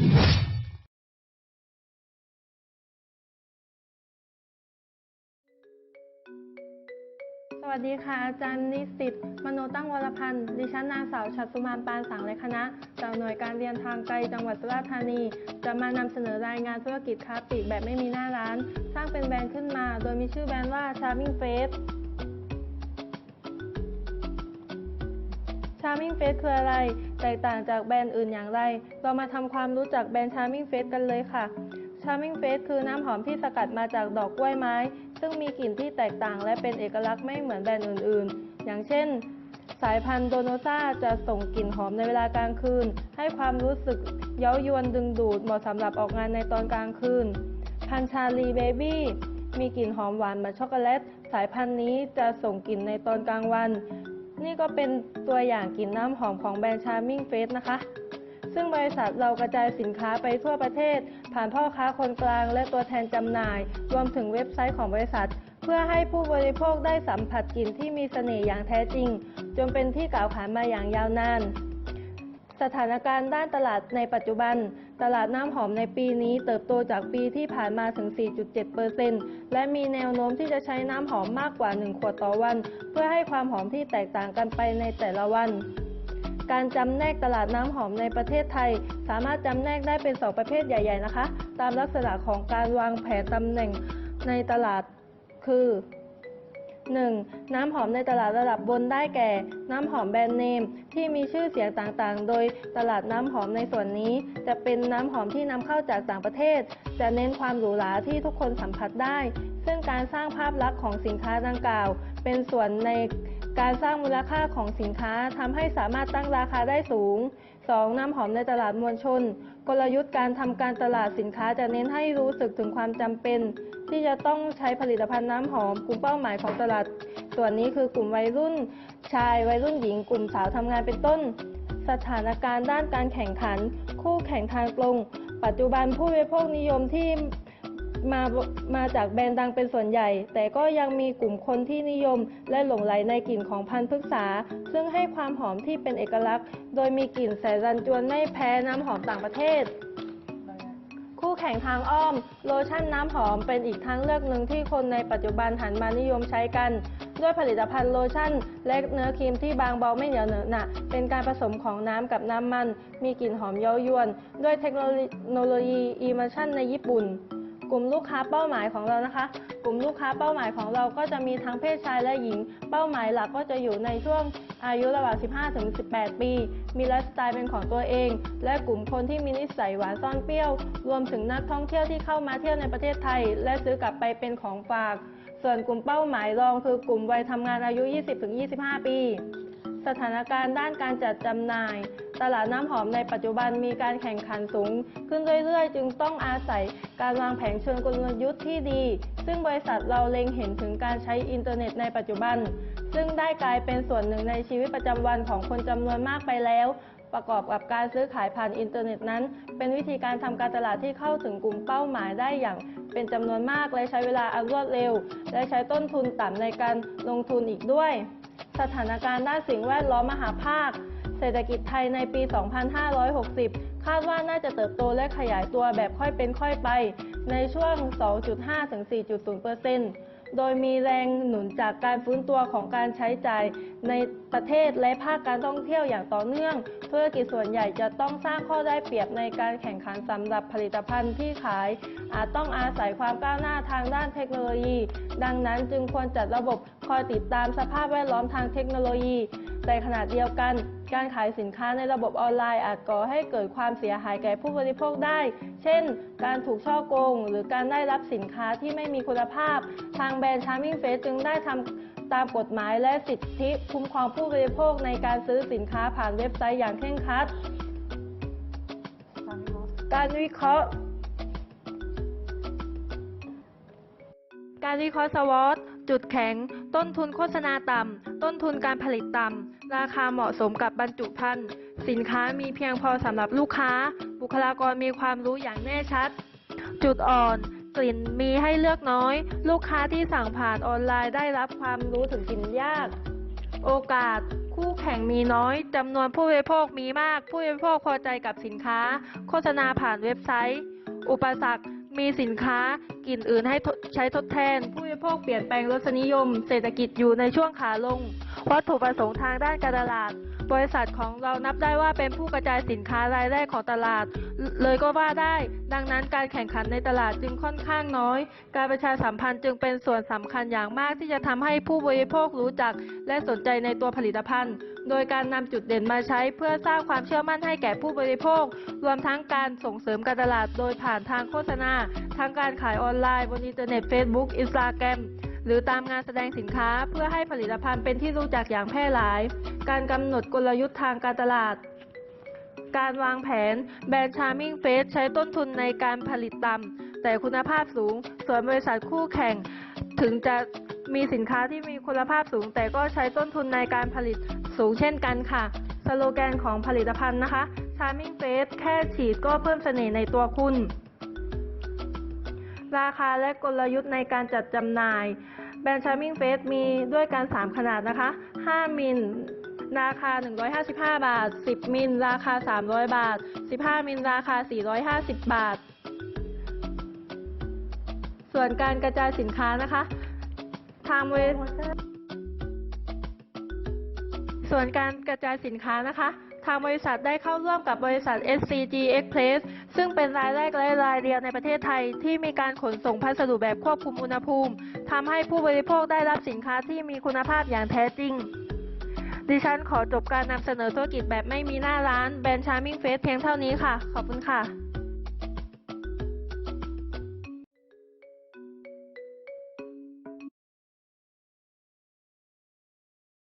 สวัสดีค่ะ อาจารย์นิสิตมโนตั้งวรพันธ์ ดิฉันนางสาวชัดสุมานปานสังแลคณะจากหน่วยการเรียนทางไกลจังหวัดสุราษฎร์ธานี จะมานำเสนอรายงานธุรกิจค้าปลีกแบบไม่มีหน้าร้าน สร้างเป็นแบรนด์ขึ้นมา โดยมีชื่อแบรนด์ว่า Charming Face Charming Face คืออะไร แตกต่างจากแบรนด์อื่นอย่างไร เรามาทำความรู้จักแบรนด์ Charming Face กันเลยค่ะ Charming Face คือน้ำหอมที่สกัดมาจากดอกกล้วยไม้ ซึ่งมีกลิ่นที่แตกต่างและเป็นเอกลักษณ์ไม่เหมือนแบรนด์อื่นๆ อย่างเช่น สายพันธุ์โดโนซาจะส่งกลิ่นหอมในเวลากลางคืน ให้ความรู้สึกเย้ายวนดึงดูดเหมาะสำหรับออกงานในตอนกลางคืน พันชาลีเบบี้มีกลิ่นหอมหวานเหมือนช็อกโกแลต สายพันธุ์นี้จะส่งกลิ่นในตอนกลางวัน นี่ก็เป็นตัวอย่างกลิ่นน้ำหอมของแบรนด์ Charming Face นะคะ ซึ่งบริษัทเรากระจายสินค้าไปทั่วประเทศ ผ่านพ่อค้าคนกลางและตัวแทนจำหน่าย รวมถึงเว็บไซต์ของบริษัท เพื่อให้ผู้บริโภคได้สัมผัสกลิ่นที่มีเสน่ห์อย่างแท้จริง จนเป็นที่กล่าวขานมาอย่างยาวนาน สถานการณ์ด้านตลาดในปัจจุบัน ตลาดน้ำหอมในปีนี้เติบโตจากปีที่ผ่านมาถึง 4.7%และมีแนวโน้มที่จะใช้น้ำหอมมากกว่า 1 ขวดต่อวัน เพื่อให้ความหอมที่แตกต่างกันไปในแต่ละวัน การจำแนกตลาดน้ำหอมในประเทศไทย สามารถจำแนกได้เป็น 2 ประเภทใหญ่ ๆ นะคะ ตามลักษณะของการวางแผนตำแหน่งในตลาดคือ 1. น้ำหอมในตลาดระดับบนได้แก่ น้ำหอมแบรนด์เนม ที่มีชื่อเสียงต่างๆ โดยตลาดน้ำหอมในส่วนนี้ จะเป็นน้ำหอมที่นำเข้าจากต่างประเทศ จะเน้นความหรูหราที่ทุกคนสัมผัสได้ ซึ่งการสร้างภาพลักษณ์ของสินค้าดังกล่าว เป็นส่วนใน การสร้างมูลค่าของสินค้าทำให้สามารถตั้งราคาได้สูง 2. น้ำหอมในตลาดมวลชน กลยุทธ์การทำการตลาดสินค้าจะเน้นให้รู้สึกถึงความจำเป็น ที่จะต้องใช้ผลิตภัณฑ์น้ำหอม กลุ่มเป้าหมายของตลาด ส่วนนี้คือกลุ่มวัยรุ่น ชายวัยรุ่นหญิง กลุ่มสาวทำงานเป็นต้น สถานการณ์ด้านการแข่งขัน คู่แข่งทางตรง ปัจจุบันผู้บริโภคนิยมที่ มามาจากแบรนด์ดังเป็นส่วนใหญ่ แต่ก็ยังมีกลุ่มคนที่นิยม และหลงไหลในกลิ่นของพันธุ์พฤกษา ซึ่งให้ความหอมที่เป็นเอกลักษณ์ โดยมีกลิ่นแสรันจวนไม่แพ้น้ำหอมต่างประเทศ คู่แข่งทางอ้อม โลชั่นน้ำหอมเป็นอีกทางเลือกหนึ่งที่คนในปัจจุบันหันมานิยมใช้กันด้วยผลิตภัณฑ์โลชั่น และเนื้อครีมที่บางเบาไม่เหนียวเหนอะหนะเป็นการผสมของน้ำกับน้ำมัน มีกลิ่นหอมเย้ายวน ด้วยเทคโนโลยีอิมัชันในญี่ปุ่น กลุ่มลูกค้าเป้าหมายของเรานะคะ กลุ่มลูกค้าเป้าหมายของเราก็จะมีทั้งเพศชายและหญิง เป้าหมายหลักก็จะอยู่ในช่วงอายุระหว่าง 15-18 ปี มีไลฟ์สไตล์เป็นของตัวเอง และกลุ่มคนที่มีนิสัยหวานซ่อนเปรี้ยว รวมถึงนักท่องเที่ยวที่เข้ามาเที่ยวในประเทศไทย และซื้อกลับไปเป็นของฝาก ส่วนกลุ่มเป้าหมายรองคือกลุ่มวัยทำงานอายุ 20-25 ปี สถานการณ์ด้านการจัดจำหน่าย ตลาดน้ำหอมในปัจจุบันมีการแข่งขันสูง ขึ้นเรื่อยๆ จึงต้องอาศัยการวางแผนเชิงกลยุทธ์ที่ดี ซึ่งบริษัทเราเล็งเห็นถึงการใช้อินเทอร์เน็ตในปัจจุบัน ซึ่งได้กลายเป็นส่วนหนึ่งในชีวิตประจำวันของคนจำนวนมากไปแล้วประกอบกับการซื้อขายผ่านอินเทอร์เน็ตนั้น เป็นวิธีการทำการตลาดที่เข้าถึงกลุ่มเป้าหมายได้อย่าง เป็นจำนวนมากและใช้เวลาอันรวดเร็ว และใช้ต้นทุนต่ำในการลงทุนอีกด้วย สถานการณ์ด้านสิ่งแวดล้อมมหาภาค เศรษฐกิจไทยในปี 2560 คาดว่าน่าจะเติบโตและขยายตัวแบบค่อยเป็นค่อยไป ในช่วง 2.5-4.0%โดยมีแรงหนุนจากการฟื้นตัวของการใช้จ่ายในประเทศและภาคการท่องเที่ยวอย่างต่อเนื่อง ธุรกิจส่วนใหญ่จะต้องสร้างข้อได้เปรียบในการแข่งขันสำหรับผลิตภัณฑ์ที่ขาย อาจต้องอาศัยความก้าวหน้าทางด้านเทคโนโลยี ดังนั้นจึงควรจัดระบบคอยติดตามสภาพแวดล้อมทางเทคโนโลยีแต่ขณะเดียวกัน การขายสินค้าในระบบออนไลน์อาจก่อให้เกิดความเสียหายแก่ผู้บริโภคได้ เช่น การถูกช่อโกง หรือการได้รับสินค้าที่ไม่มีคุณภาพ ทางแบรนด์ Charming Face จึงได้ทำตามกฎหมายและสิทธิคุ้มครองผู้บริโภคในการซื้อสินค้าผ่านเว็บไซต์อย่างเคร่งครัด การวิเคราะห์การวิเคราะห์สวอต จุดแข็ง ต้นทุนโฆษณาต่ำ ต้นทุนการผลิตต่ำ ราคาเหมาะสมกับบรรจุภัณฑ์ สินค้ามีเพียงพอสำหรับลูกค้า บุคลากรมีความรู้อย่างแน่ชัด จุดอ่อนกลิ่นมีให้เลือกน้อย ลูกค้าที่สั่งผ่านออนไลน์ได้รับความรู้ถึงกลิ่นยาก โอกาส คู่แข่งมีน้อยจำนวนผู้บริโภคมีมาก ผู้บริโภคพอใจกับสินค้า โฆษณาผ่านเว็บไซต์ อุปสรรค มีสินค้ากลิ่นอื่นให้ใช้ทดแทน ผู้บริโภคเปลี่ยนแปลงรสนิยม เศรษฐกิจอยู่ในช่วงขาลง วัตถุประสงค์ทางด้านการตลาด บริษัทของเรานับได้ว่าเป็นผู้กระจายสินค้ารายแรกของตลาด เลยก็ว่าได้ ดังนั้นการแข่งขันในตลาดจึงค่อนข้างน้อย การประชาสัมพันธ์จึงเป็นส่วนสำคัญอย่างมากที่จะทำให้ผู้บริโภครู้จัก และสนใจในตัวผลิตภัณฑ์ โดยการนำจุดเด่นมาใช้เพื่อสร้างความเชื่อมั่นให้แก่ผู้บริโภค รวมทั้งการส่งเสริมการตลาดโดยผ่านทางโฆษณาทั้งการขายออนไลน์บนอินเทอร์เน็ต Facebook Instagram หรือตามงานแสดงสินค้าเพื่อให้ผลิตภัณฑ์เป็นที่รู้จักอย่างแพร่หลาย การกำหนดกลยุทธ์ทางการตลาด การวางแผนแบรนด์ Charming Face ใช้ต้นทุนในการผลิตต่ำแต่คุณภาพสูง ส่วนบริษัทคู่แข่งถึงจะมีสินค้าที่มีคุณภาพสูง แต่ก็ใช้ต้นทุนในการผลิต สูงเช่นกันค่ะ สโลแกนของผลิตภัณฑ์นะคะ Charming Face แค่ฉีดก็เพิ่มเสน่ห์ในตัวคุณ ราคาและกลยุทธ์ในการจัดจำหน่าย แบรนด์ Charming Face มีด้วยกัน 3 ขนาดนะคะ 5 มิลราคา 155 บาท 10 มิล ราคา 300 บาท 15 มิล ราคา 450 บาท ส่วนการกระจายสินค้านะคะ ทางบริ ส่วนการกระจายสินค้านะคะ ทางบริษัทได้เข้าร่วมกับบริษัท SCG Express ซึ่งเป็นรายแรกและรายเดียวในประเทศไทย ที่มีการขนส่งพัสดุแบบควบคุมอุณหภูมิทำให้ผู้บริโภคได้รับสินค้าที่มีคุณภาพอย่างแท้จริง ดิฉันขอจบการนำเสนอธุรกิจแบบไม่มีหน้าร้านแบรนด์ Charming Face เพียงเท่านี้ค่ะ ขอบคุณค่ะ